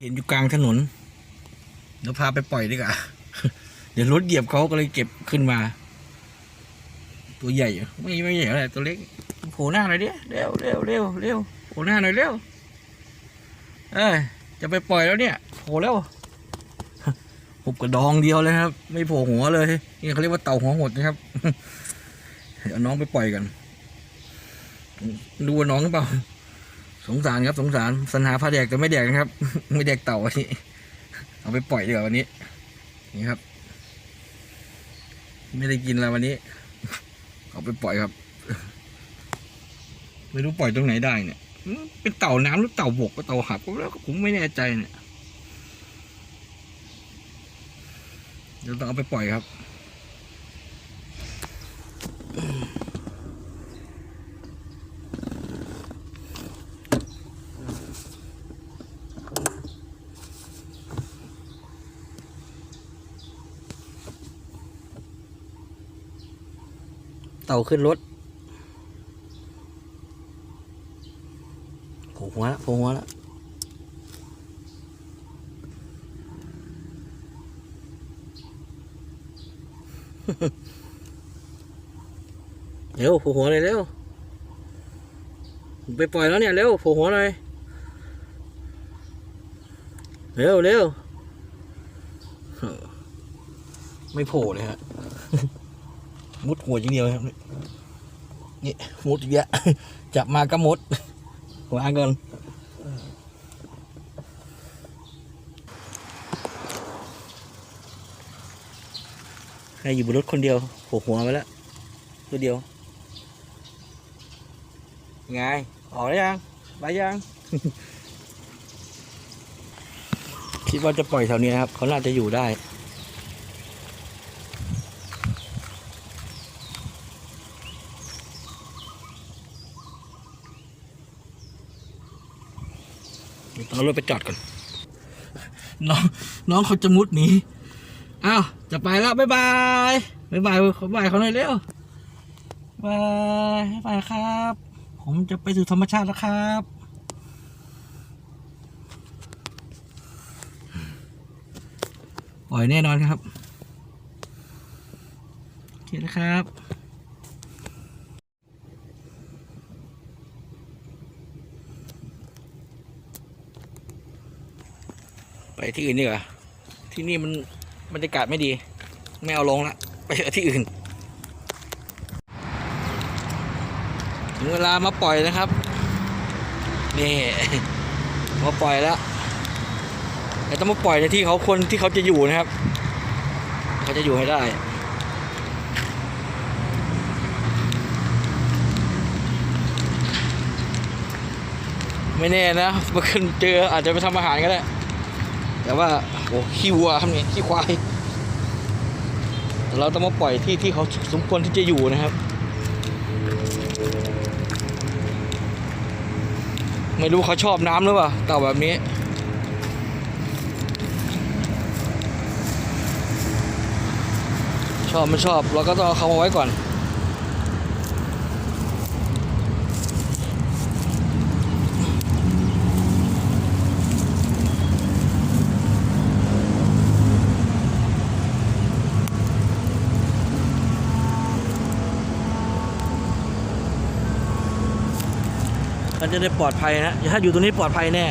เห็นอยู่กลางถนนเดี๋ยวพาไปปล่อยดีกว่าเดี๋ยวรถเหยียบเขาก็เลยเก็บขึ้นมา ตัวใหญ่ไม่ไม่ใหญ่อะไรตัวเล็กโผล่หน้าหน่อยดิเร็วเร็วเร็วเร็วโผล่หน้าหน่อยเร็วเอ้ยจะไปปล่อยแล้วเนี่ยโผล่แล้วหุบกระดองเดียวเลยครับ ไม่โผล่หัวเลยนี่เขาเรียกว่าเต่าหัวหดนะครับเดี๋ยวน้องไปปล่อยกันดูว่าน้องหรือเปล่า สงสารครับสงสารสัญหาพาแดกแต่ไม่แดกนะครับ ไม่แดกเต่าวันนี้ เอาไปปล่อยเดีกว่าวันนี้ นี่ครับ ไม่ได้กินแล้ววันนี้ เอาไปปล่อยครับ ไม่รู้ปล่อยตรงไหนได้เนี่ย เป็นเต่าน้ำหรือเต่าบกก็เต่าหับก็แล้วผมไม่แน่ใจเนี่ยเดี๋ยวต้องเอาไปปล่อยครับ เต่าขึ้นรถโผล่หัวแล้วโผล่หัวแล้วเร็วโผล่หัวเลยเร็วไปปล่อยแล้วเนี่ยเร็วโผล่หัวหน่อยเร็วเร็วไม่โผล่เลยฮะ มุดหัวอย่างเดียวครับ นี่มุดอีกแล้จับมาก็มุดวางก่อนใครอยู่บนรถคนเดียวโผล่หัวมาแล้วตัวเดียวไงออกแล้ยังไปยัง คิดว่าจะปล่อยแถวนี้นะครับ เขาน่าจะอยู่ได้ เอารถไปจอดก่อน น้องน้องเขาจะมุดหนีอ้าวจะไปแล้วบ๊ายบายบ๊ายบายเขาบายเขาหน่อยเร็วบายบายบายครับ ผมจะไปสู่ธรรมชาติแล้วครับปล่อยแน่นอนครับโอเคนะครับ ไปที่อื่นดีกว่าที่นี่มันบรรยากาศไม่ดี ไม่เอาลงละไปที่อื่น ถึงเวลามาปล่อยนะครับ นี่มาปล่อยแล้วแต่ต้องมาปล่อยในที่เขาคนที่เขาจะอยู่นะครับ เขาจะอยู่ให้ได้ไม่แน่นะเมื่อคืนเจออาจจะไปทำอาหารก็ได้ แต่ว่าโอ้ขี้วัวครับเนี่ยขี้ควายเราต้องมาปล่อยที่ที่เขาสมควรที่จะอยู่นะครับ ไม่รู้เขาชอบน้ำหรือเปล่าเต่าแบบนี้ชอบไม่ชอบ เราก็ต้องเอาเขามาไว้ก่อนันจะได้ปลอดภัยนะถ้าอยู่ตรงนี้ปลอดภัยแน่